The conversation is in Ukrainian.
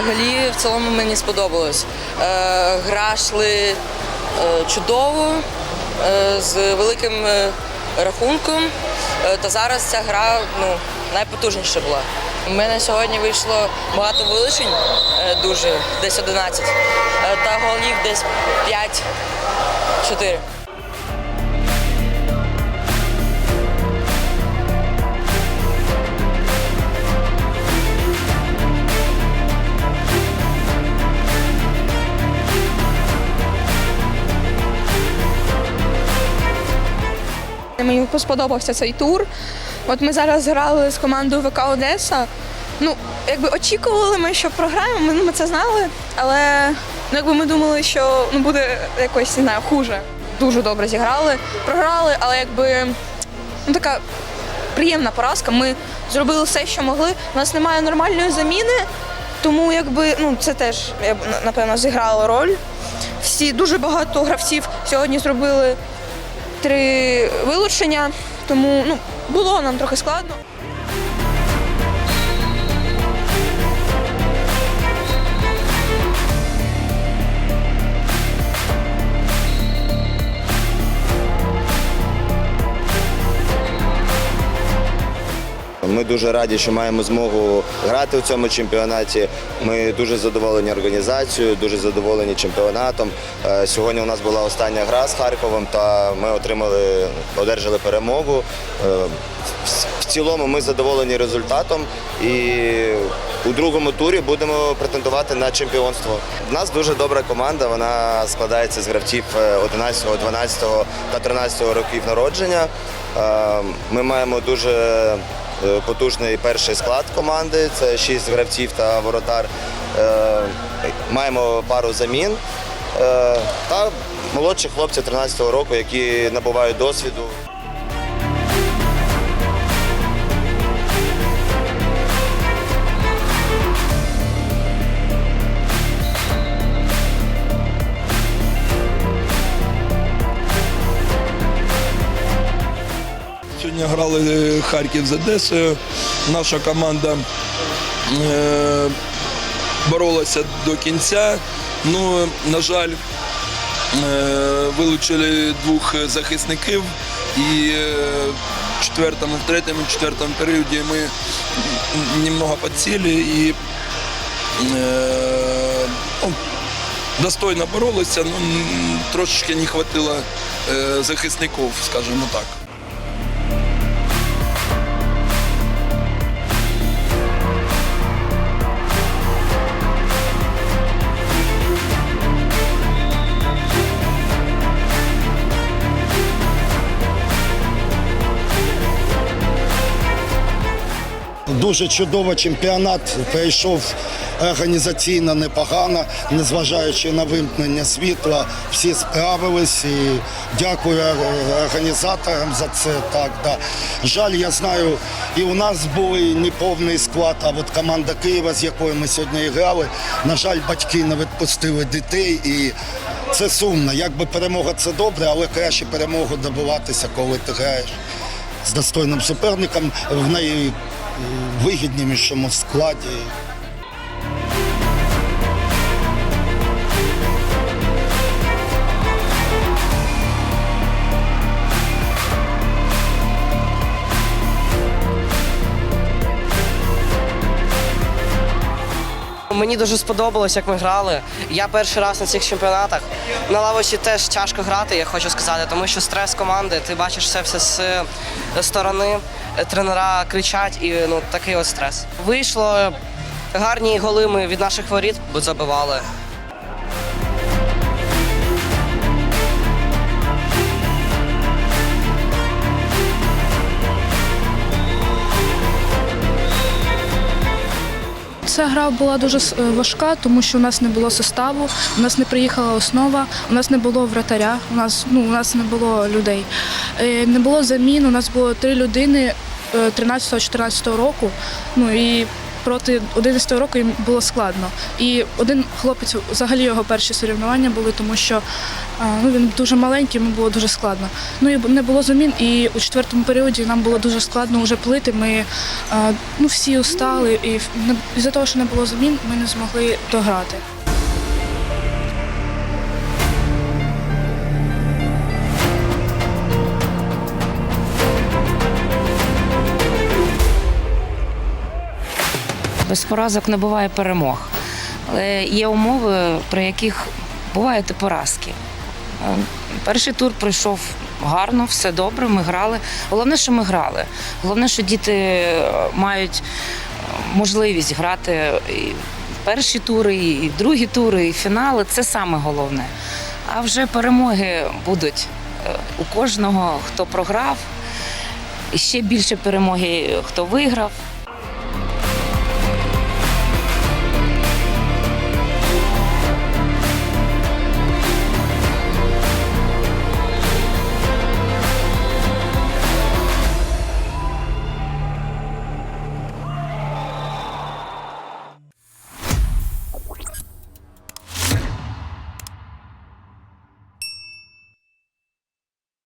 взагалі, в цілому мені сподобалось. Е, Гра йшли е, чудово, е, з великим рахунком. Та зараз ця гра ну, найпотужніша була. У мене сьогодні вийшло багато вилучень, дуже, десь 11, е, та голів десь 5-4. Мені сподобався цей тур. От ми зараз грали з командою ВК Одеса. Ну, якби очікували ми, що програємо, ми, ми це знали, але ну, якби ми думали, що ну, буде якось не знаю, хуже. Дуже добре зіграли, програли, але якби ну, така приємна поразка. Ми зробили все, що могли. У нас немає нормальної заміни, тому якби ну, це теж напевно зіграло роль. Всі дуже багато гравців сьогодні зробили три вилучення, тому ну, було нам трохи складно. Дуже раді, що маємо змогу грати у цьому чемпіонаті. Ми дуже задоволені організацією, дуже задоволені чемпіонатом. Е, Сьогодні у нас була остання гра з Харковом, та ми отримали, одержали перемогу. Е, в- цілому ми задоволені результатом і у другому турі будемо претендувати на чемпіонство. У нас дуже добра команда. Вона складається з гравців е, 11, 12 та 13 років народження. Е, Ми маємо дуже е, потужний перший склад команди. Це шість гравців та воротар. Е, Маємо пару замін е, та молодші хлопці 13-го року, які набувають досвіду. Грали Харків з Одесою. Наша команда е, боролася до кінця. Ну, на жаль, е, вилучили двох захисників і е, в четвертому, в третьому, четвертому періоді ми немного підсіли і е, ну, достойно боролися, ну, трошечки не вистачило е, захисників, скажімо так. Дуже чудово чемпіонат прийшов організаційно непогано, незважаючи на вимкнення світла, всі справились і дякую організаторам за це. Так, да. Жаль, я знаю, і у нас був неповний склад, а от команда Києва, з якою ми сьогодні грали, на жаль, батьки не відпустили дітей і це сумно. Якби перемога це добре, але краще перемогу добиватися, коли ти граєш з достойним суперником в найвигіднішому складі. Мені дуже сподобалось, як ми грали. Я перший раз на цих чемпіонатах. На лавочці теж тяжко грати, я хочу сказати, тому що стрес команди, ти бачиш все все з сторони, тренера кричать і ну такий от стрес. Вийшло гарні голи ми від наших воріт забивали. Ця гра була дуже е, важка, тому що у нас не було составу, у нас не приїхала основа, у нас не було вратаря, у нас ну у нас не було людей. Е, Не було замін. У нас було три людини 13-14 року. Ну і проти 11 року їм було складно. І один хлопець, взагалі його перші соревнування були, тому що ну, він дуже маленький, йому було дуже складно. Ну і не було замін, і у четвертому періоді нам було дуже складно вже плити. Ми ну, всі устали, і із-за того, що не було замін, ми не змогли дограти. Без поразок не буває перемог. Але є умови, при яких бувають поразки. Е, Перший тур пройшов гарно, все добре, ми грали. Головне, що ми грали. Головне, що діти е, мають е, можливість грати і перші тури, і другі тури, і фінали. Це саме головне. А вже перемоги будуть у кожного, хто програв, і ще більше перемоги, хто виграв.